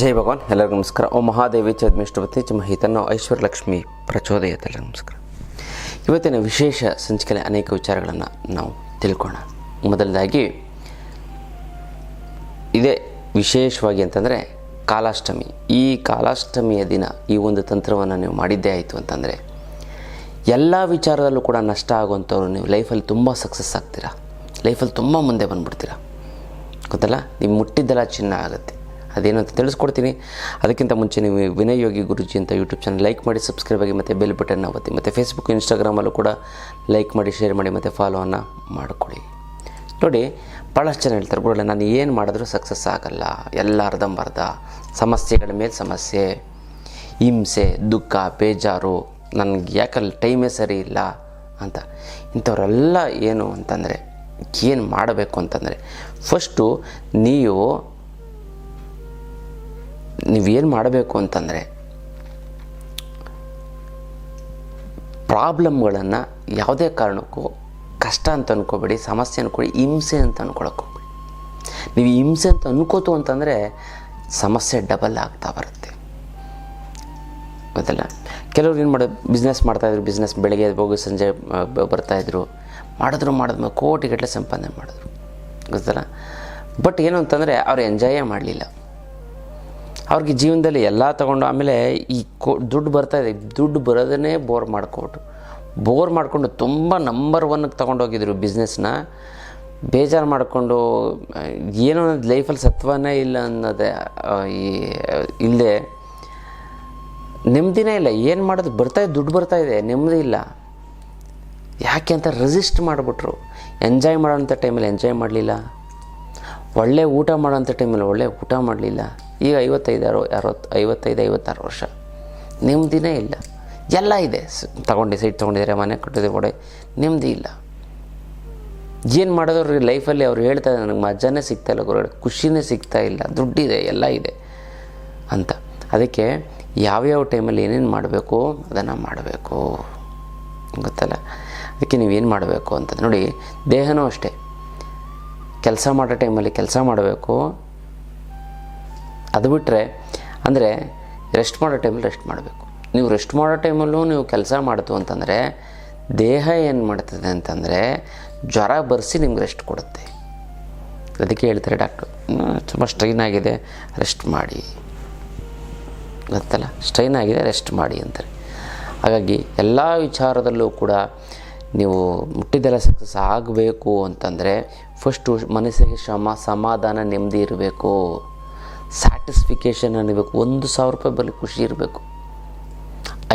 ಜೈ ಭಗವಾನ್, ಎಲ್ಲರಿಗೂ ನಮಸ್ಕಾರ. ಓ ಮಹಾದೇವಿ ಚದ್ಮಿಷ್ಟಪತಿ ಚ ಐಶ್ವರ್ಯ ಐಶ್ವರ್ಯಲಕ್ಷ್ಮಿ ಪ್ರಚೋದಯತೆ ಎಲ್ಲರಿಗೂ ನಮಸ್ಕಾರ. ಇವತ್ತಿನ ವಿಶೇಷ ಸಂಚಿಕೆಯಲ್ಲಿ ಅನೇಕ ವಿಚಾರಗಳನ್ನು ನಾವು ತಿಳ್ಕೋಣ ಮೊದಲದಾಗಿ ಇದೇ ವಿಶೇಷವಾಗಿ ಅಂತಂದರೆ ಕಾಲಾಷ್ಟಮಿ. ಈ ಕಾಲಾಷ್ಟಮಿಯ ದಿನ ಈ ಒಂದು ತಂತ್ರವನ್ನು ನೀವು ಮಾಡಿದ್ದೇ ಆಯಿತು ಅಂತಂದರೆ, ಎಲ್ಲ ವಿಚಾರದಲ್ಲೂ ಕೂಡ ನಷ್ಟ ಆಗುವಂಥವ್ರು ನೀವು ಲೈಫಲ್ಲಿ ತುಂಬ ಸಕ್ಸಸ್ ಆಗ್ತೀರಾ? ಲೈಫಲ್ಲಿ ತುಂಬ ಮುಂದೆ ಬಂದುಬಿಡ್ತೀರಾ? ಗೊತ್ತಲ್ಲ? ನೀವು ಮುಟ್ಟಿದ್ದೆಲ್ಲ ಚಿನ್ನ ಆಗುತ್ತೆ. ಅದೇನು ಅಂತ ತಿಳಿಸ್ಕೊಡ್ತೀನಿ. ಅದಕ್ಕಿಂತ ಮುಂಚೆ ನೀವು ವಿನಯ್ ಯೋಗಿ ಗುರುಜಿ ಅಂತ ಯೂಟ್ಯೂಬ್ ಚಾನಲ್ ಲೈಕ್ ಮಾಡಿ ಸಬ್ಸ್ಕ್ರೈಬ್ ಆಗಿ ಮತ್ತು ಬೆಲ್ ಬಟನ್ ಒತ್ತಿ ಮತ್ತು ಫೇಸ್ಬುಕ್ ಇನ್ಸ್ಟಾಗ್ರಾಮಲ್ಲೂ ಕೂಡ ಲೈಕ್ ಮಾಡಿ ಶೇರ್ ಮಾಡಿ ಮತ್ತು ಫಾಲೋವನ್ನು ಮಾಡಿಕೊಡಿ ನೋಡಿ ಭಾಳಷ್ಟು ಜನ ಹೇಳ್ತಾರೆ, ಗುರುಗಳೇ, ನಾನು ಏನು ಮಾಡಿದ್ರೂ ಸಕ್ಸಸ್ ಆಗಲ್ಲ. ಎಲ್ಲ ಅರ್ಧಂಬರ್ಧ. ಸಮಸ್ಯೆಗಳ ಮೇಲೆ ಸಮಸ್ಯೆ, ಹಿಂಸೆ, ದುಃಖ, ಬೇಜಾರು, ನನಗೆ ಯಾಕಲ್ಲಿ ಟೈಮೇ ಸರಿ ಇಲ್ಲ ಅಂತ. ಇಂಥವರೆಲ್ಲ ಏನು ಅಂತಂದರೆ, ಏನು ಮಾಡಬೇಕು ಅಂತಂದರೆ ಫಸ್ಟು ನೀವು ನೀವೇನು ಮಾಡಬೇಕು ಅಂತಂದರೆ ಪ್ರಾಬ್ಲಮ್ಗಳನ್ನು ಯಾವುದೇ ಕಾರಣಕ್ಕೂ ಕಷ್ಟ ಅಂತ ಅಂದ್ಕೋಬೇಡಿ ಸಮಸ್ಯೆ ಅಂದ್ಕೊಳ್ಳಿ ಹಿಂಸೆ ಅಂತ ಅಂದ್ಕೊಳಕ್ಕೆ ನೀವು ಹಿಂಸೆ ಅಂತ ಅನ್ಕೋತು ಅಂತಂದರೆ ಸಮಸ್ಯೆ ಡಬಲ್ ಆಗ್ತಾ ಬರುತ್ತೆ. ಗೊತ್ತಲ್ಲ? ಕೆಲವ್ರು ಏನು ಮಾಡೋದು ಬಿಸ್ನೆಸ್ ಮಾಡ್ತಾಯಿದ್ರು ಬಿಸ್ನೆಸ್ ಬೆಳಗ್ಗೆ ಹೋಗಿ ಸಂಜೆ ಬರ್ತಾಯಿದ್ರು ಮಾಡಿದ್ರು, ಮಾಡಿದ್ಮೇಲೆ ಕೋಟಿಗಟ್ಟಲೆ ಸಂಪಾದನೆ ಮಾಡಿದ್ರು. ಗೊತ್ತಲ್ಲ? ಬಟ್ ಏನು ಅಂತಂದರೆ ಅವ್ರು ಎಂಜಾಯೇ ಮಾಡಲಿಲ್ಲ. ಅವ್ರಿಗೆ ಜೀವನದಲ್ಲಿ ಎಲ್ಲ ತಗೊಂಡು ಆಮೇಲೆ ಈ ಕೋ, ದುಡ್ಡು ಬರ್ತಾಯಿದೆ ದುಡ್ಡು ಬರೋದನ್ನೇ ಬೋರ್ ಮಾಡ್ಕೊಬಿಟ್ಟು ಬೋರ್ ಮಾಡಿಕೊಂಡು ತುಂಬ ನಂಬರ್ ಒನ್ಗೆ ತೊಗೊಂಡೋಗಿದ್ರು ಬಿಸ್ನೆಸ್ನ ಬೇಜಾರು ಮಾಡಿಕೊಂಡು, ಏನೋ ಅನ್ನೋದು ಲೈಫಲ್ಲಿ ಸತ್ವನೇ ಇಲ್ಲ ಅನ್ನೋದೇ ಈ ಇಲ್ಲದೆ ನೆಮ್ಮದಿನೇ ಇಲ್ಲ. ಏನು ಮಾಡೋದು? ಇದೆ, ದುಡ್ಡು ಬರ್ತಾಯಿದೆ ನೆಮ್ಮದಿ ಇಲ್ಲ. ಯಾಕೆ ಅಂತ ರೆಸಿಸ್ಟ್ ಮಾಡಿಬಿಟ್ರು. ಎಂಜಾಯ್ ಮಾಡೋಂಥ ಟೈಮಲ್ಲಿ ಎಂಜಾಯ್ ಮಾಡಲಿಲ್ಲ. ಒಳ್ಳೆ ಊಟ ಮಾಡೋಂಥ ಟೈಮಲ್ಲಿ ಒಳ್ಳೆ ಊಟ ಮಾಡಲಿಲ್ಲ. ಈಗ ಐವತ್ತೈದಾರು ಅರವತ್ತು ಐವತ್ತೈದು, ಐವತ್ತಾರು ವರ್ಷ. ನೆಮ್ಮದಿನೇ ಇಲ್ಲ. ಎಲ್ಲ ಇದೆ. ತಗೊಂಡು, ಸೈಟ್ ತೊಗೊಂಡಿದ್ದಾರೆ, ಮನೆ ಕಟ್ಟಿದೆ, ಕೂಡ. ನೆಮ್ಮದಿ ಇಲ್ಲ. ಏನು ಮಾಡೋದವ್ರಿಗೆ ಲೈಫಲ್ಲಿ ಅವ್ರು ಹೇಳ್ತಾರೆ ನನಗೆ ಮಜಾನೇ ಸಿಗ್ತಾ ಇಲ್ಲ ಗುರು ಖುಷಿನೇ ಸಿಗ್ತಾ ಇಲ್ಲ, ದುಡ್ಡಿದೆ, ಎಲ್ಲ ಇದೆ. ಅಂತ. ಅದಕ್ಕೆ ಯಾವ್ಯಾವ ಟೈಮಲ್ಲಿ ಏನೇನು ಮಾಡಬೇಕು, ಅದನ್ನು ಮಾಡಬೇಕು. ಗೊತ್ತಲ್ಲ? ಅದಕ್ಕೆ ನೀವೇನು ಮಾಡಬೇಕು ಅಂತ. ನೋಡಿ, ದೇಹನೂ ಅಷ್ಟೇ. ಕೆಲಸ ಮಾಡೋ ಟೈಮಲ್ಲಿ ಕೆಲಸ ಮಾಡಬೇಕು ಅದು ಬಿಟ್ಟರೆ ಅಂದರೆ ರೆಸ್ಟ್ ಮಾಡೋ ಟೈಮಲ್ಲಿ ರೆಸ್ಟ್ ಮಾಡಬೇಕು. ನೀವು ರೆಸ್ಟ್ ಮಾಡೋ ಟೈಮಲ್ಲೂ ನೀವು ಕೆಲಸ ಮಾಡ್ತು ಅಂತಂದರೆ, ದೇಹ ಏನು ಮಾಡ್ತದೆ ಅಂತಂದರೆ, ಜ್ವರ ಬರೆಸಿ ನಿಮ್ಗೆ ರೆಸ್ಟ್ ಕೊಡುತ್ತೆ. ಅದಕ್ಕೆ ಹೇಳ್ತಾರೆ ಡಾಕ್ಟ್ರು ತುಂಬ ಸ್ಟ್ರೈನ್ ಆಗಿದೆ ರೆಸ್ಟ್ ಮಾಡಿ. ಗೊತ್ತಲ್ಲ? ಸ್ಟ್ರೈನ್ ಆಗಿದೆ ರೆಸ್ಟ್ ಮಾಡಿ ಅಂತಾರೆ. ಹಾಗಾಗಿ ಎಲ್ಲ ವಿಚಾರದಲ್ಲೂ ಕೂಡ ನೀವು ಮುಟ್ಟಿದ್ದೆಲ್ಲ ಸಕ್ಸಸ್ ಆಗಬೇಕು ಅಂತಂದರೆ ಫಸ್ಟು ಮನಸ್ಸಿಗೆ ಶ್ರಮ, ಸಮಾಧಾನ, ನೆಮ್ಮದಿ ಇರಬೇಕು. ಸ್ಯಾಟಿಸ್ಫಿಕೇಷನ್ ಅನ್ನಬೇಕು ಒಂದು ಸಾವಿರ ರೂಪಾಯಿ ಬರಲಿ ಖುಷಿ ಇರಬೇಕು.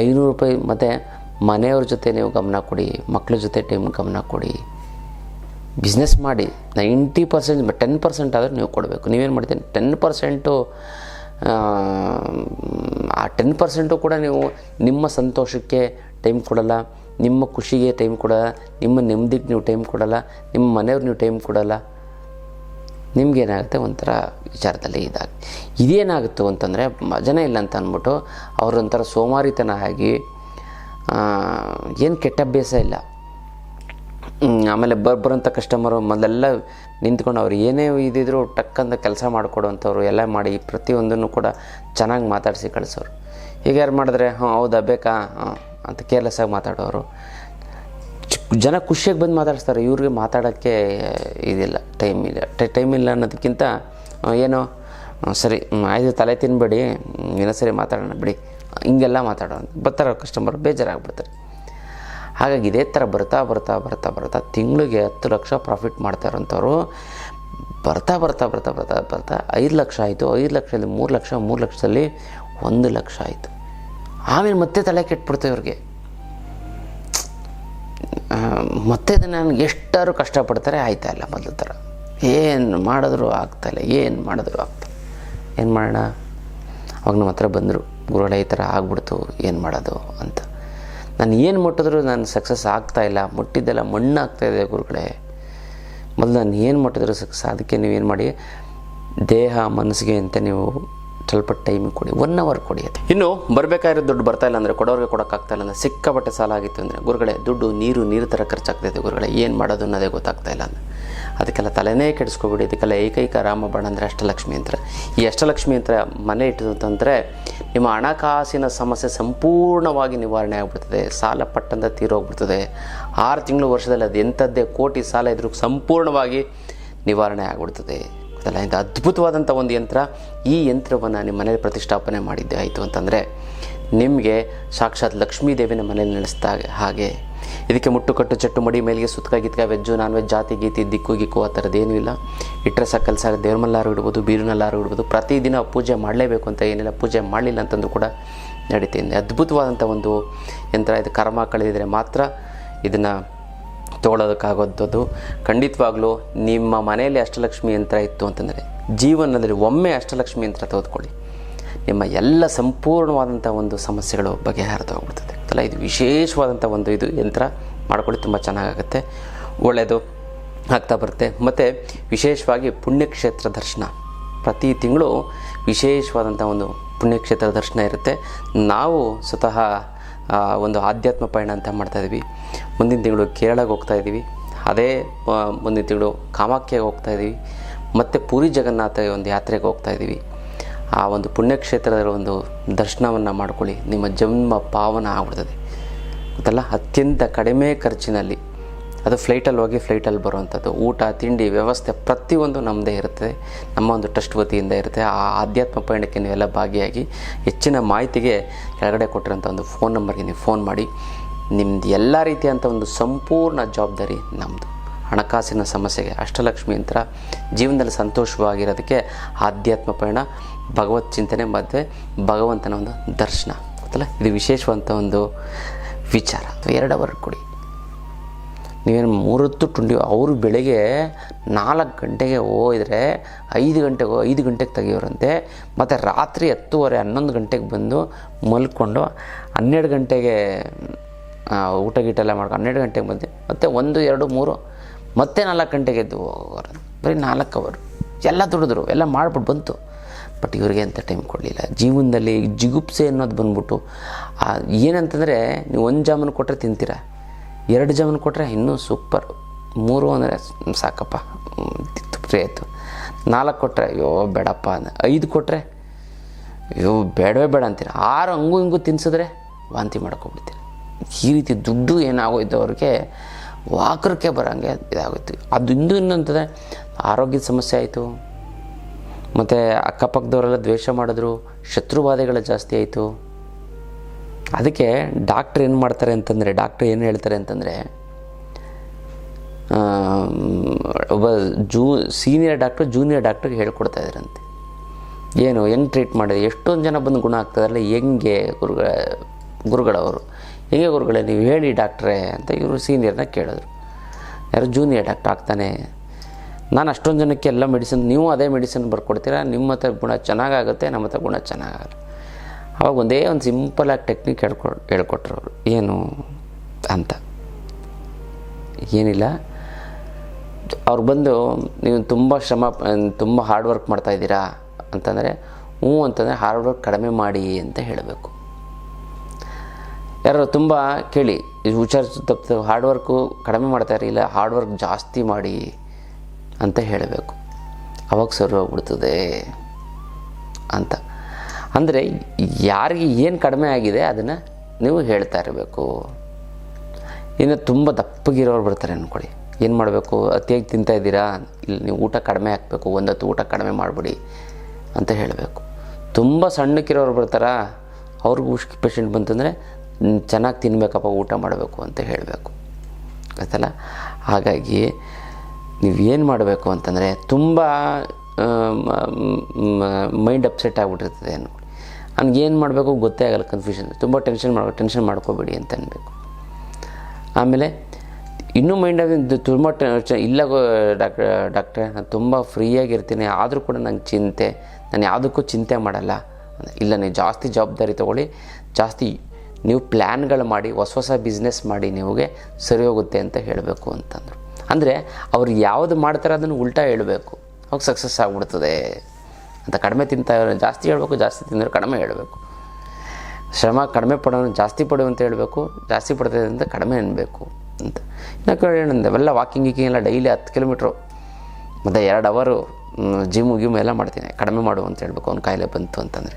ಐನೂರು ರೂಪಾಯಿ ಮತ್ತು ಮನೆಯವ್ರ ಜೊತೆ ನೀವು ಗಮನ ಕೊಡಿ ಮಕ್ಕಳ ಜೊತೆ ಟೈಮ್ ಗಮನ ಕೊಡಿ. ಬಿಸ್ನೆಸ್ ಮಾಡಿ ನೈಂಟಿ ಪರ್ಸೆಂಟ್ ಟೆನ್ ಪರ್ಸೆಂಟ್ ಆದರೆ ನೀವು ಕೊಡಬೇಕು. ನೀವೇನು ಮಾಡ್ತೀನಿ ಟೆನ್ ಪರ್ಸೆಂಟು, ಆ ಟೆನ್ ಪರ್ಸೆಂಟು ಕೂಡ ನೀವು ನಿಮ್ಮ ಸಂತೋಷಕ್ಕೆ ಟೈಮ್ ಕೊಡಲ್ಲ, ನಿಮ್ಮ ಖುಷಿಗೆ ಟೈಮ್ ಕೊಡಲ್ಲ, ನಿಮ್ಮ ನೆಮ್ಮದಿಗೆ ನೀವು ಟೈಮ್ ಕೊಡಲ್ಲ, ನಿಮ್ಮ ಮನೆಯವ್ರು ನೀವು ಟೈಮ್ ಕೊಡಲ್ಲ. ನಿಮ್ಗೇನಾಗುತ್ತೆ ಒಂಥರ ವಿಚಾರದಲ್ಲಿ ಇದಾಗಿ. ಇದೇನಾಗುತ್ತೆ ಅಂತಂದರೆ ಜನ ಇಲ್ಲ ಅಂತ ಅಂದ್ಬಿಟ್ಟು ಅವರೊಂಥರ ಸೋಮಾರಿತನ ಆಗಿ ಏನು ಕೆಟ್ಟ ಅಭ್ಯಾಸ ಇಲ್ಲ. ಆಮೇಲೆ ಬರ್ ಬರೋಂಥ ಕಸ್ಟಮರು ಮೊದಲೆಲ್ಲ ನಿಂತ್ಕೊಂಡು ಅವ್ರು ಏನೇ ಇದಿದ್ರು ಟಕ್ಕಂತ ಕೆಲಸ ಮಾಡಿಕೊಡುವಂಥವ್ರು ಎಲ್ಲ ಮಾಡಿ ಪ್ರತಿಯೊಂದನ್ನು ಕೂಡ ಚೆನ್ನಾಗಿ ಮಾತಾಡಿಸಿ ಕಳಿಸೋರು. ಈಗ ಯಾರು ಮಾಡಿದ್ರೆ ಹಾಂ ಹೌದಾ, ಬೇಕಾ ಹಾಂ ಅಂತ ಕೇರ್ಲೆಸ್ಸಾಗಿ ಮಾತಾಡೋರು. ಜನ ಖುಷಿಯಾಗಿ ಬಂದು ಮಾತಾಡಿಸ್ತಾರೆ. ಇವ್ರಿಗೆ ಮಾತಾಡೋಕ್ಕೆ ಇದಿಲ್ಲ ಟೈಮ್ ಇಲ್ಲ. ಟೈಮ್ ಇಲ್ಲ ಅನ್ನೋದಕ್ಕಿಂತ ಏನೋ ಸರಿ ಆಯ್ತು, ತಲೆ ತಿನ್ಬೇಡಿ ಏನೋ ಸರಿ ಮಾತಾಡೋಣ, ಬಿಡಿ. ಹಿಂಗೆಲ್ಲ ಮಾತಾಡೋಣ. ಬರ್ತಾರೆ ಕಸ್ಟಮರ್ ಬೇಜಾರಾಗ್ಬಿಡ್ತಾರೆ ಹಾಗಾಗಿ ಇದೇ ಥರ ಬರ್ತಾ ಬರ್ತಾ ಬರ್ತಾ ಬರ್ತಾ ತಿಂಗಳಿಗೆ ಹತ್ತು ಲಕ್ಷ ಪ್ರಾಫಿಟ್ ಮಾಡ್ತಾ ಇರೋಂಥವ್ರು ಬರ್ತಾ ಬರ್ತಾ ಬರ್ತಾ ಬರ್ತಾ ಬರ್ತಾ ಐದು ಲಕ್ಷ ಆಯಿತು. ಐದು ಲಕ್ಷದಲ್ಲಿ ಮೂರು ಲಕ್ಷ, ಮೂರು ಲಕ್ಷದಲ್ಲಿ ಒಂದು ಲಕ್ಷ ಆಯಿತು. ಆಮೇಲೆ ಮತ್ತೆ ತಲೆ ಕೆಟ್ಬಿಡ್ತೇವೆ ಇವ್ರಿಗೆ. ಮತ್ತೆ ನನಗೆ ಎಷ್ಟಾದ್ರು ಕಷ್ಟಪಡ್ತಾರೆ ಆಯ್ತಾ ಇಲ್ಲ ಮೊದಲ ಥರ. ಏನು ಮಾಡಿದ್ರು ಆಗ್ತಾಯಿಲ್ಲ ಏನು ಮಾಡಿದ್ರು ಆಗ್ತಾ ಏನು ಮಾಡೋಣ? ಅವಾಗ ನಮ್ಮ ಹತ್ರ ಬಂದರು, ಗುರುಗಳೇ ಈ ಥರ ಆಗ್ಬಿಡ್ತು, ಏನು ಮಾಡೋದು ಅಂತ. ನಾನು ಏನು ಮುಟ್ಟಿದ್ರು ನಾನು ಸಕ್ಸಸ್ ಆಗ್ತಾಯಿಲ್ಲ ಮುಟ್ಟಿದ್ದೆಲ್ಲ ಮಣ್ಣು ಆಗ್ತಾಯಿದೆ ಗುರುಗಳೇ. ಮೊದಲು ನಾನು ಏನು ಮುಟ್ಟಿದ್ರು ಸಕ್ಸಸ್ ಅದಕ್ಕೆ ನೀವೇನು ಮಾಡಿ, ದೇಹ, ಮನಸ್ಸಿಗೆ ಅಂತ ನೀವು ಸ್ವಲ್ಪ ಟೈಮ್ ಕೊಡಿ ಒನ್ ಅವರ್ ಕೊಡಿ ಅದು. ಇನ್ನು ಬರಬೇಕಾಗಿರೋ ದುಡ್ಡು ಬರ್ತಾ ಇಲ್ಲ ಅಂದರೆ ಕೊಡೋರಿಗೆ ಕೊಡೋಕ್ಕಾಗ್ತಾ ಇಲ್ಲ ಅಂದರೆ ಸಿಕ್ಕಾಪಟ್ಟೆ ಸಾಲ ಆಗಿತ್ತು ಅಂದರೆ ಗುರುಗಳೇ, ದುಡ್ಡು ನೀರು ನೀರು ಥರ ಖರ್ಚಾಗ್ತೈತೆ ಗುರುಗಳೇ, ಏನು ಮಾಡೋದು ಅನ್ನೋದೇ ಗೊತ್ತಾಗ್ತಾ ಇಲ್ಲ ಅಂದರೆ. ಅದಕ್ಕೆಲ್ಲ ತಲೆನೇ ಕೆಡಿಸ್ಕೊಬಿಡಿ, ಇದಕ್ಕೆಲ್ಲ ಏಕೈಕ ರಾಮಬಾಣ ಅಂದರೆ ಅಷ್ಟಲಕ್ಷ್ಮಿ ಯಂತ್ರ ಈ ಅಷ್ಟಲಕ್ಷ್ಮಿ ಯಂತ್ರ ಮನೆ ಇಟ್ಟು ಅಂತಂದರೆ ನಿಮ್ಮ ಹಣಕಾಸಿನ ಸಮಸ್ಯೆ ಸಂಪೂರ್ಣವಾಗಿ ನಿವಾರಣೆ ಆಗಿಬಿಡ್ತದೆ, ಸಾಲ ಪಟ್ಟಂತ ತೀರೋಗ್ಬಿಡ್ತದೆ ಆರು ತಿಂಗಳು ವರ್ಷದಲ್ಲಿ ಅದು ಎಂಥದ್ದೇ ಕೋಟಿ ಸಾಲ ಇದ್ರೂ ಸಂಪೂರ್ಣವಾಗಿ ನಿವಾರಣೆ ಆಗಿಬಿಡ್ತದೆ. ಗೊತ್ತಲ್ಲ ಇಂಥ ಅದ್ಭುತವಾದಂಥ ಒಂದು ಯಂತ್ರ ಈ ಯಂತ್ರವನ್ನು ನಿಮ್ಮ ಮನೇಲಿ ಪ್ರತಿಷ್ಠಾಪನೆ ಮಾಡಿದ್ದೆ ಆಯಿತು ಅಂತಂದರೆ ನಿಮಗೆ ಸಾಕ್ಷಾತ್ ಲಕ್ಷ್ಮೀ ದೇವಿನ ಮನೇಲಿ ನಡೆಸ್ತಾ ಹಾಗೆ. ಇದಕ್ಕೆ ಮುಟ್ಟುಕಟ್ಟು ಚಟ್ಟು ಮಡಿ ಮೇಲಿಗೆ ಸುತ್ತಕ ಗಿತ್ಕ ವೆಜ್ಜು ನಾನ್ ವೆಜ್ ಜಾತಿ, ಗೀತಿ, ದಿಕ್ಕು, ಗಿಕ್ಕು, ಆ ಥರದ್ದು ಏನೂ ಇಲ್ಲ. ಇಟ್ಟರೆ ಸಾಕು ಕೆಲಸ ದೇವ್ರ ಮಲ್ಲಾರು ಇಡ್ಬೋದು, ಬೀರಿನಲ್ಲಾರು ಇಡ್ಬೋದು, ಪ್ರತಿದಿನ ಪೂಜೆ ಮಾಡಲೇಬೇಕು ಅಂತ ಏನಿಲ್ಲ, ಪೂಜೆ ಮಾಡಲಿಲ್ಲ ಅಂತಂದು ಕೂಡ ನಡೀತೀನಿ ಅದ್ಭುತವಾದಂಥ ಒಂದು ಯಂತ್ರ, ಇದು ಕರ್ಮ ಕಳೆದಿದ್ರೆ ಮಾತ್ರ ಇದನ್ನು ತೊಗೊಳೋದಕ್ಕಾಗೋದು ಖಂಡಿತವಾಗ್ಲೂ ನಿಮ್ಮ ಮನೆಯಲ್ಲಿ ಅಷ್ಟಲಕ್ಷ್ಮಿ ಯಂತ್ರ ಇತ್ತು ಅಂತಂದರೆ ಜೀವನದಲ್ಲಿ ಒಮ್ಮೆ ಅಷ್ಟಲಕ್ಷ್ಮಿ ಯಂತ್ರ ತೆಗೆದುಕೊಳ್ಳಿ. ನಿಮ್ಮ ಎಲ್ಲ ಸಂಪೂರ್ಣವಾದಂಥ ಒಂದು ಸಮಸ್ಯೆಗಳು ಬಗೆಹರಿದು ಹೋಗ್ಬಿಡ್ತದೆ ಅಲ್ಲ ಇದು ವಿಶೇಷವಾದಂಥ ಒಂದು ಇದು ಯಂತ್ರ ಮಾಡ್ಕೊಳ್ಳಿ, ತುಂಬ ಚೆನ್ನಾಗಾಗುತ್ತೆ. ಒಳ್ಳೆಯದು ಆಗ್ತಾ ಬರುತ್ತೆ. ಮತ್ತು ವಿಶೇಷವಾಗಿ ಪುಣ್ಯಕ್ಷೇತ್ರ ದರ್ಶನ. ಪ್ರತಿ ತಿಂಗಳು ವಿಶೇಷವಾದಂಥ ಒಂದು ಪುಣ್ಯಕ್ಷೇತ್ರ ದರ್ಶನ ಇರುತ್ತೆ. ನಾವು ಸ್ವತಃ ಒಂದು ಆಧ್ಯಾತ್ಮ ಪಯಣ ಅಂತ ಮಾಡ್ತಾಯಿದ್ವಿ ಮುಂದಿನ ತಿಂಗಳು ಕೇರಳಕ್ಕೆ ಹೋಗ್ತಾ ಇದ್ದೀವಿ. ಅದೇ ಮುಂದಿನ ತಿಂಗಳು ಕಾಮಾಖ್ಯಗೆ ಹೋಗ್ತಾ ಇದ್ದೀವಿ. ಮತ್ತು ಪುರಿ ಜಗನ್ನಾಥ ಒಂದು ಯಾತ್ರೆಗೆ ಹೋಗ್ತಾ ಇದ್ದೀವಿ. ಆ ಒಂದು ಪುಣ್ಯಕ್ಷೇತ್ರದ ಒಂದು ದರ್ಶನವನ್ನು ಮಾಡ್ಕೊಳ್ಳಿ. ನಿಮ್ಮ ಜನ್ಮ ಪಾವನ ಆಗ್ಬಿಡ್ತದೆ. ಗೊತ್ತಲ್ಲ? ಅತ್ಯಂತ ಕಡಿಮೆ ಖರ್ಚಿನಲ್ಲಿ. ಅದು ಫ್ಲೈಟಲ್ಲಿ ಹೋಗಿ ಫ್ಲೈಟಲ್ಲಿ ಬರುವಂಥದ್ದು. ಊಟ, ತಿಂಡಿ, ವ್ಯವಸ್ಥೆ ಪ್ರತಿಯೊಂದು ನಮ್ಮದೇ ಇರುತ್ತೆ ನಮ್ಮ ಒಂದು ಟ್ರಸ್ಟ್ ವತಿಯಿಂದ ಇರುತ್ತೆ. ಆ ಆಧ್ಯಾತ್ಮ ಪಯಣಕ್ಕೆ ನೀವೆಲ್ಲ ಭಾಗಿಯಾಗಿ ಹೆಚ್ಚಿನ ಮಾಹಿತಿಗೆ ಕೆಳಗಡೆ ಕೊಟ್ಟಿರೋಂಥ ಒಂದು ಫೋನ್ ನಂಬರ್ಗೆ ನೀವು ಫೋನ್ ಮಾಡಿ. ನಿಮ್ಮದು ಎಲ್ಲ ರೀತಿಯಂಥ ಒಂದು ಸಂಪೂರ್ಣ ಜವಾಬ್ದಾರಿ ನಮ್ಮದು ಹಣಕಾಸಿನ ಸಮಸ್ಯೆಗೆ ಅಷ್ಟಲಕ್ಷ್ಮಿ ಯಂತ್ರ ಜೀವನದಲ್ಲಿ ಸಂತೋಷವಾಗಿರೋದಕ್ಕೆ ಆಧ್ಯಾತ್ಮ ಪಯಣ, ಭಗವತ್ ಚಿಂತನೆ ಮತ್ತು ಭಗವಂತನ ಒಂದು ದರ್ಶನ. ಗೊತ್ತಲ್ಲ? ಇದು ವಿಶೇಷವಂಥ ಒಂದು ವಿಚಾರ. ಎರಡು ಅವರ್ ಕೊಡಿ. ನೀವೇನು ಮೂರೊತ್ತು ಟುಂಡಿ ಅವರು ಬೆಳಗ್ಗೆ ನಾಲ್ಕು ಗಂಟೆಗೆ ಹೋದರೆ ಐದು ಗಂಟೆಗೆ ಐದು ಗಂಟೆಗೆ ತೆಗಿಯೋರಂತೆ. ಮತ್ತು ರಾತ್ರಿ ಹತ್ತುವರೆ ಹನ್ನೊಂದು ಗಂಟೆಗೆ ಬಂದು ಮಲ್ಕೊಂಡು ಹನ್ನೆರಡು ಗಂಟೆಗೆ ಊಟ ಗೀಟ ಎಲ್ಲ ಮಾಡ್ಕೊಂಡು ಹನ್ನೆರಡು ಗಂಟೆಗೆ ಬಂದೆ. ಮತ್ತು ಒಂದು ಎರಡು ಮೂರು ಮತ್ತೆ ನಾಲ್ಕು ಗಂಟೆಗೆ ಎದ್ದು ಹೋಗೋರು. ಬರೀ ನಾಲ್ಕು ಅವರು ಎಲ್ಲ ದುಡಿದ್ರು. ಎಲ್ಲ ಮಾಡ್ಬಿಟ್ಟು ಬಂತು. ಬಟ್ ಇವ್ರಿಗೆ ಅಂತ ಟೈಮ್ ಕೊಡಲಿಲ್ಲ. ಜೀವನದಲ್ಲಿ ಜಿಗುಪ್ಸೆ ಅನ್ನೋದು ಬಂದ್ಬಿಟ್ಟು ಏನಂತಂದರೆ ನೀವು ಒಂದು ಜಾಮೂನು ಕೊಟ್ಟರೆ ತಿಂತೀರಾ? ಎರಡು ಜಾಮೂನು ಕೊಟ್ಟರೆ ಇನ್ನೂ ಸೂಪರ್ ಮೂರು ಅಂದರೆ ಸಾಕಪ್ಪ. ಹ್ಮ್, ಆಯಿತು. ನಾಲ್ಕು ಕೊಟ್ಟರೆ ಅಯ್ಯೋ ಬೇಡಪ್ಪ ಐದು ಕೊಟ್ಟರೆ ಅಯ್ಯೋ ಬೇಡವೇ ಬೇಡ ಅಂತೀರ? ಆರು ಹಂಗೂ ಹಿಂಗೂ ತಿನ್ಸಿದ್ರೆ ವಾಂತಿ ಮಾಡ್ಕೊಬಿಡ್ತೀರ ಈ ರೀತಿ ದುಡ್ಡು ಏನಾಗೋಯ್ತು ಅವ್ರಿಗೆ ವಾಕರಕ್ಕೆ ಬರೋಂಗೆ ಇದಾಗೋಯ್ತು. ಅದು ಇಂದು ಇನ್ನಂತಂದರೆ ಆರೋಗ್ಯದ ಸಮಸ್ಯೆ ಆಯಿತು. ಮತ್ತು ಅಕ್ಕಪಕ್ಕದವರೆಲ್ಲ ದ್ವೇಷ ಮಾಡಿದ್ರು. ಶತ್ರುಬಾಧೆಗಳು ಜಾಸ್ತಿ ಆಯಿತು. ಅದಕ್ಕೆ ಡಾಕ್ಟ್ರ್ ಏನು ಮಾಡ್ತಾರೆ ಅಂತಂದರೆ, ಡಾಕ್ಟ್ರ್ ಏನು ಹೇಳ್ತಾರೆ ಅಂತಂದರೆ ಒಬ್ಬ ಜೂ, ಸೀನಿಯರ್ ಡಾಕ್ಟ್ರು ಜೂನಿಯರ್ ಡಾಕ್ಟ್ರಿಗೆ ಹೇಳ್ಕೊಡ್ತಾ ಇದ್ದಾರಂತೆ ಏನು, ಹೆಂಗೆ ಟ್ರೀಟ್ ಮಾಡಿದೆ? ಎಷ್ಟೊಂದು ಜನ ಬಂದು ಗುಣ ಆಗ್ತದಲ್ಲ ಹೆಂಗೆ ಗುರುಗಳ, ಗುರುಗಳವರು? ಹೆಂಗೆ ಗುರುಗಳೇ, ನೀವು ಹೇಳಿ ಡಾಕ್ಟ್ರೇ ಅಂತ ಇವರು ಸೀನಿಯರ್ನ ಕೇಳಿದ್ರು. ಯಾರು ಜೂನಿಯರ್ ಡಾಕ್ಟ್ರ್ ಆಗ್ತಾನೆ. ನಾನು ಅಷ್ಟೊಂದು ಜನಕ್ಕೆ ಎಲ್ಲ ಮೆಡಿಸಿನ್, ನೀವು ಅದೇ ಮೆಡಿಸಿನ್ ಬರ್ಕೊಡ್ತೀರಾ? ನಿಮ್ಮ ಹತ್ರ ಗುಣ ಚೆನ್ನಾಗಾಗುತ್ತೆ, ನಮ್ಮ ಹತ್ರ ಗುಣ ಚೆನ್ನಾಗಲ್ಲ. ಅವಾಗ ಒಂದೇ ಒಂದು ಸಿಂಪಲಾಗಿ ಟೆಕ್ನಿಕ್ ಹೇಳ್ಕೊ, ಹೇಳ್ಕೊಟ್ರು ಅವರು. ಏನು ಅಂತ. ಏನಿಲ್ಲ. ಅವ್ರು ಬಂದು, ನೀವು ತುಂಬ ಶ್ರಮ, ತುಂಬ ಹಾರ್ಡ್ ವರ್ಕ್ ಮಾಡ್ತಾ ಇದ್ದೀರಾ ಅಂತಂದರೆ, ಹ್ಞೂ ಅಂತಂದರೆ ಹಾರ್ಡ್ ವರ್ಕ್ ಕಡಿಮೆ ಮಾಡಿ ಅಂತ ಹೇಳಬೇಕು. ಯಾರು ತುಂಬ ಕೇಳಿ ಹುಷಾರ್ ತಪ್ಪು ಹಾರ್ಡ್ ವರ್ಕು ಕಡಿಮೆ ಮಾಡ್ತಾ ಇಲ್ಲ ಹಾರ್ಡ್ ವರ್ಕ್ ಜಾಸ್ತಿ ಮಾಡಿ ಅಂತ ಹೇಳಬೇಕು. ಅವಾಗ ಸರಿ ಹೋಗ್ಬಿಡ್ತದೆ ಅಂತ. ಅಂದರೆ ಯಾರಿಗೆ ಏನು ಕಡಿಮೆ ಆಗಿದೆ ಅದನ್ನು ನೀವು ಹೇಳ್ತಾ ಇರಬೇಕು. ಇನ್ನು ತುಂಬ ದಪ್ಪಗಿರೋರು ಬರ್ತಾರೆ ಅಂದ್ಕೊಳ್ಳಿ ಏನು ಮಾಡಬೇಕು? ಅತಿಯಾಗಿ ತಿಂತಾ ಇದ್ದೀರಾ? ಇಲ್ಲಿ ನೀವು ಊಟ ಕಡಿಮೆ ಹಾಕಬೇಕು ಒಂದೊತ್ತು ಊಟ ಕಡಿಮೆ ಮಾಡಿಬಿಡಿ ಅಂತ ಹೇಳಬೇಕು. ತುಂಬ ಸಣ್ಣಕ್ಕಿರೋರು ಬರ್ತಾರಾ? ಅವ್ರಿಗೂ ಪೇಷಂಟ್ ಬಂತಂದರೆ ಚೆನ್ನಾಗಿ ತಿನ್ನಬೇಕಪ್ಪ ಊಟ ಮಾಡಬೇಕು ಅಂತ ಹೇಳಬೇಕು. ಗೊತ್ತಲ್ಲ? ಹಾಗಾಗಿ ನೀವು ಏನು ಮಾಡಬೇಕು ಅಂತಂದರೆ ತುಂಬ ಮೈಂಡ್ ಅಪ್ಸೆಟ್ ಆಗಿಬಿಟ್ಟಿರ್ತದೆ ಏನು ನನಗೆ ಏನು ಮಾಡಬೇಕು ಗೊತ್ತೇ ಆಗಲ್ಲ ಕನ್ಫ್ಯೂಷನ್ ತುಂಬ ಟೆನ್ಷನ್ ಮಾಡೋ ಟೆನ್ಷನ್ ಮಾಡ್ಕೋಬೇಡಿ ಅಂತ ಅನ್ಬೇಕು. ಆಮೇಲೆ ಇನ್ನೂ ಮೈಂಡ್ ತುಂಬ ಟೆ- ಇಲ್ಲ ಡಾಕ್ಟ್ರ್ ಡಾಕ್ಟ್ರೆ, ನಾನು ತುಂಬ ಫ್ರೀಯಾಗಿರ್ತೀನಿ, ಆದರೂ ಕೂಡ ನಂಗೆ ಚಿಂತೆ. ನಾನು ಯಾವುದಕ್ಕೂ ಚಿಂತೆ ಮಾಡಲ್ಲ. ಇಲ್ಲ, ನೀವು ಜಾಸ್ತಿ ಜವಾಬ್ದಾರಿ ತೊಗೊಳ್ಳಿ, ಜಾಸ್ತಿ ನೀವು ಪ್ಲ್ಯಾನ್ಗಳು ಮಾಡಿ, ಹೊಸ ಹೊಸ ಬಿಸ್ನೆಸ್ ಮಾಡಿ ನಿಮಗೆ ಸರಿ ಹೋಗುತ್ತೆ ಅಂತ ಹೇಳಬೇಕು ಅಂತಂದರು. ಅಂದರೆ ಅವ್ರು ಯಾವುದು ಮಾಡ್ತಾರೆ ಅದನ್ನು ಉಲ್ಟಾ ಹೇಳಬೇಕು. ಅವಾಗ ಸಕ್ಸಸ್ ಆಗಿಬಿಡ್ತದೆ ಅಂತ ಕಡಿಮೆ ತಿಂತಾ ಜಾಸ್ತಿ ಹೇಳಬೇಕು, ಜಾಸ್ತಿ ತಿಂದರೆ ಕಡಿಮೆ ಹೇಳಬೇಕು. ಶ್ರಮ ಕಡಿಮೆ ಪಡೋನು ಜಾಸ್ತಿ ಪಡು ಅಂತ ಹೇಳಬೇಕು, ಜಾಸ್ತಿ ಪಡ್ತದೆ ಅಂತ ಕಡಿಮೆ ಅನ್ನಬೇಕು ಅಂತ. ಇನ್ನು ಏನಂದೆ ಅವೆಲ್ಲ ವಾಕಿಂಗ್ ಗೀಕಿಂಗ್ ಎಲ್ಲ ಡೈಲಿ ಹತ್ತು ಕಿಲೋಮೀಟ್ರು ಮತ್ತು ಎರಡು ಅವರು ಜಿಮ್ ಗಿಮ್ ಎಲ್ಲ ಮಾಡ್ತೀನಿ. ಕಡಿಮೆ ಮಾಡು ಅಂತ ಹೇಳ್ಬೇಕು ಅವ್ನ ಕಾಯಿಲೆ ಬಂತು ಅಂತಂದರೆ.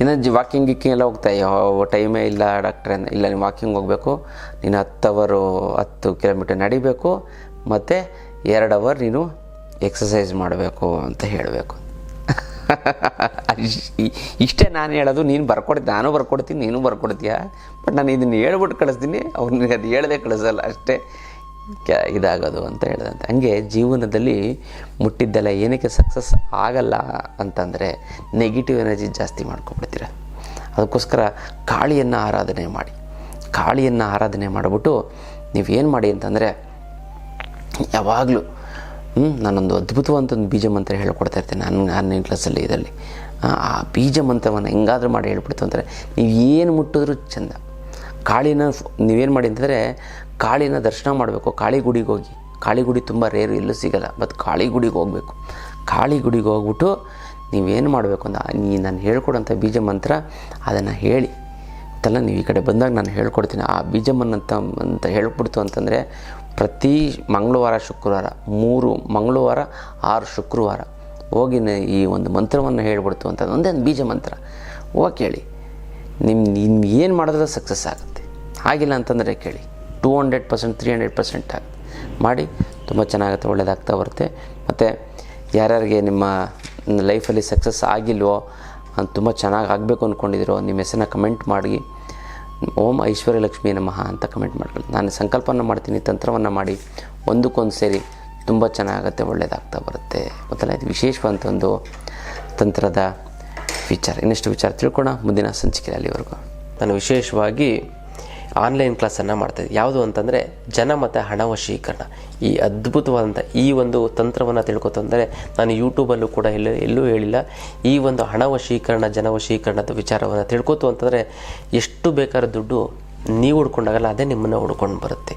ಇನ್ನು ವಾಕಿಂಗ್ ಗಿಕ್ಕಿಂಗ್ ಎಲ್ಲ ಹೋಗ್ತಾ ಯಾವ ಟೈಮೇ ಇಲ್ಲ ಡಾಕ್ಟ್ರೆ ಇಲ್ಲ ನೀನು ವಾಕಿಂಗ್ ಹೋಗಬೇಕು. ನೀನು ಹತ್ತು ಅವರು ಹತ್ತು ಕಿಲೋಮೀಟರ್ ನಡಿಬೇಕು. ಮತ್ತು ಎರಡು ಅವರ್ ನೀನು ಎಕ್ಸಸೈಸ್ ಮಾಡಬೇಕು ಅಂತ ಹೇಳಬೇಕು. ಇಷ್ಟೇ ನಾನು ಹೇಳೋದು, ನೀನು ಬರ್ಕೊಡ್ತೀನಿ ನಾನು ಬರ್ಕೊಡ್ತೀನಿ, ನೀನು ಬರ್ಕೊಡ್ತೀಯಾ? ಬಟ್ ನಾನು ಇದನ್ನು ಹೇಳ್ಬಿಟ್ಟು ಕಳಿಸ್ತೀನಿ ಅವ್ರು ನಿನಗೆ ಅದು ಹೇಳದೆ ಕಳಿಸಲ್ಲ ಅಷ್ಟೇ. ಕ- ಇದಾಗೋದು ಅಂತ ಹೇಳಿದಂತೆ. ಹಂಗೆ ಜೀವನದಲ್ಲಿ ಮುಟ್ಟಿದ್ದೆಲ್ಲ ಏನಕ್ಕೆ ಸಕ್ಸಸ್ ಆಗಲ್ಲ ಅಂತಂದರೆ ನೆಗೆಟಿವ್ ಎನರ್ಜಿ ಜಾಸ್ತಿ ಮಾಡ್ಕೊಬಿಡ್ತೀರ ಅದಕ್ಕೋಸ್ಕರ ಕಾಳಿಯನ್ನು ಆರಾಧನೆ ಮಾಡಿ. ಕಾಳಿಯನ್ನು ಆರಾಧನೆ ಮಾಡಿಬಿಟ್ಟು ನೀವೇನು ಮಾಡಿ ಅಂತಂದರೆ ಯಾವಾಗಲೂ ನಾನೊಂದು ಅದ್ಭುತವಂತೊಂದು ಬೀಜ ಮಂತ್ರ ಹೇಳ್ಕೊಡ್ತಾ ಇರ್ತೀನಿ ನನ್ನ ಆರನೇ ಕ್ಲಾಸಲ್ಲಿ ಇದರಲ್ಲಿ. ಆ ಬೀಜ ಮಂತ್ರವನ್ನು ಹೆಂಗಾದರೂ ಮಾಡಿ ಹೇಳ್ಬಿಡ್ತು ಅಂದರೆ ನೀವು ಏನು ಮುಟ್ಟಿದ್ರೂ ಚೆಂದ. ಕಾಳಿನ ನೀವೇನು ಮಾಡಿ ಅಂತಂದರೆ ಕಾಳಿನ ದರ್ಶನ ಮಾಡಬೇಕು. ಕಾಳಿ ಗುಡಿಗೆ ಹೋಗಿ. ಕಾಳಿ ಗುಡಿ ತುಂಬ ರೇರು ಎಲ್ಲೂ ಸಿಗಲ್ಲ. ಬಟ್ ಕಾಳಿ ಗುಡಿಗೆ ಹೋಗಬೇಕು. ಕಾಳಿ ಗುಡಿಗೆ ಹೋಗ್ಬಿಟ್ಟು ನೀವೇನು ಮಾಡಬೇಕು ಅಂತ ನೀ ನಾನು ಹೇಳ್ಕೊಡೋಂಥ ಬೀಜ ಮಂತ್ರ ಅದನ್ನು ಹೇಳಿ. ಅಂತಲ್ಲ ನೀವು ಈ ಕಡೆ ಬಂದಾಗ ನಾನು ಹೇಳ್ಕೊಡ್ತೀನಿ. ಆ ಬೀಜಮನ್ ಅಂತ ಅಂತ ಹೇಳ್ಬಿಡ್ತು ಅಂತಂದರೆ ಪ್ರತಿ ಮಂಗಳವಾರ, ಶುಕ್ರವಾರ, ಮೂರು ಮಂಗಳವಾರ, ಆರು ಶುಕ್ರವಾರ ಹೋಗಿ ಈ ಒಂದು ಮಂತ್ರವನ್ನು ಹೇಳ್ಬಿಡ್ತು ಅಂತ ಒಂದೇ ಒಂದು ಬೀಜ ಮಂತ್ರ. ಹೋಗಿ ಕೇಳಿ. ನಿಮ್ಮ ನಿಮ್ಗೆ ಏನು ಮಾಡಿದ್ರೆ ಸಕ್ಸಸ್ ಆಗುತ್ತೆ. ಆಗಿಲ್ಲ ಅಂತಂದರೆ ಕೇಳಿ. Two hundred percent three hundred percent ಆಗುತ್ತೆ ಮಾಡಿ ತುಂಬ ಚೆನ್ನಾಗುತ್ತೆ ಒಳ್ಳೆಯದಾಗ್ತಾ ಬರುತ್ತೆ. ಮತ್ತು ಯಾರ್ಯಾರಿಗೆ ನಿಮ್ಮ ಲೈಫಲ್ಲಿ ಸಕ್ಸಸ್ ಆಗಿಲ್ವೋ ಅಂತ ತುಂಬ ಚೆನ್ನಾಗಿ ಆಗಬೇಕು ಅಂದ್ಕೊಂಡಿದ್ದೀರೋ ನಿಮ್ಮ ಹೆಸರನ್ನ ಕಮೆಂಟ್ ಮಾಡಿ. ಓಂ ಐಶ್ವರ್ಯ ಲಕ್ಷ್ಮೀ ನಮಃ ಅಂತ ಕಮೆಂಟ್ ಮಾಡ್ಕೊಳ್ಳಿ. ನಾನು ಸಂಕಲ್ಪವನ್ನು ಮಾಡ್ತೀನಿ, ತಂತ್ರವನ್ನು ಮಾಡಿ ಒಂದಕ್ಕೊಂದು ಸೇರಿ ತುಂಬ ಚೆನ್ನಾಗುತ್ತೆ ಒಳ್ಳೆಯದಾಗ್ತಾ ಬರುತ್ತೆ. ಗೊತ್ತಲ್ಲ ಇದು ವಿಶೇಷವಂತ ಒಂದು ತಂತ್ರದ ವಿಚಾರ. ಇನ್ನಷ್ಟು ವಿಚಾರ ತಿಳ್ಕೊಳ್ಳೋಣ ಮುಂದಿನ ಸಂಚಿಕೆ ಅಲ್ಲಿವರೆಗೂ ನಾನು ವಿಶೇಷವಾಗಿ ಆನ್ಲೈನ್ ಕ್ಲಾಸನ್ನು ಮಾಡ್ತಾಯಿದ್ದೆ ಯಾವುದು ಅಂತಂದರೆ ಜನ ಮತ್ತು ಹಣ ವಶೀಕರಣ. ಈ ಅದ್ಭುತವಾದಂಥ ಈ ಒಂದು ತಂತ್ರವನ್ನು ತಿಳ್ಕೊತಂದರೆ ನಾನು ಯೂಟ್ಯೂಬಲ್ಲೂ ಕೂಡ ಎಲ್ಲ ಎಲ್ಲೂ ಹೇಳಿಲ್ಲ. ಈ ಒಂದು ಹಣ ವಶೀಕರಣ, ಜನ ವಶೀಕರಣದ ವಿಚಾರವನ್ನು ತಿಳ್ಕೊತು ಅಂತಂದರೆ ಎಷ್ಟು ಬೇಕಾದ ದುಡ್ಡು ನೀವು ಹುಡ್ಕೊಂಡಾಗಲ್ಲ, ಅದೇ ನಿಮ್ಮನ್ನು ಹುಡ್ಕೊಂಡು ಬರುತ್ತೆ.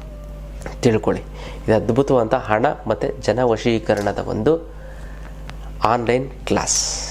ತಿಳ್ಕೊಳ್ಳಿ. ಇದು ಅದ್ಭುತವಾದಂಥ ಹಣ ಮತ್ತು ಜನ ವಶೀಕರಣದ ಒಂದು ಆನ್ಲೈನ್ ಕ್ಲಾಸ್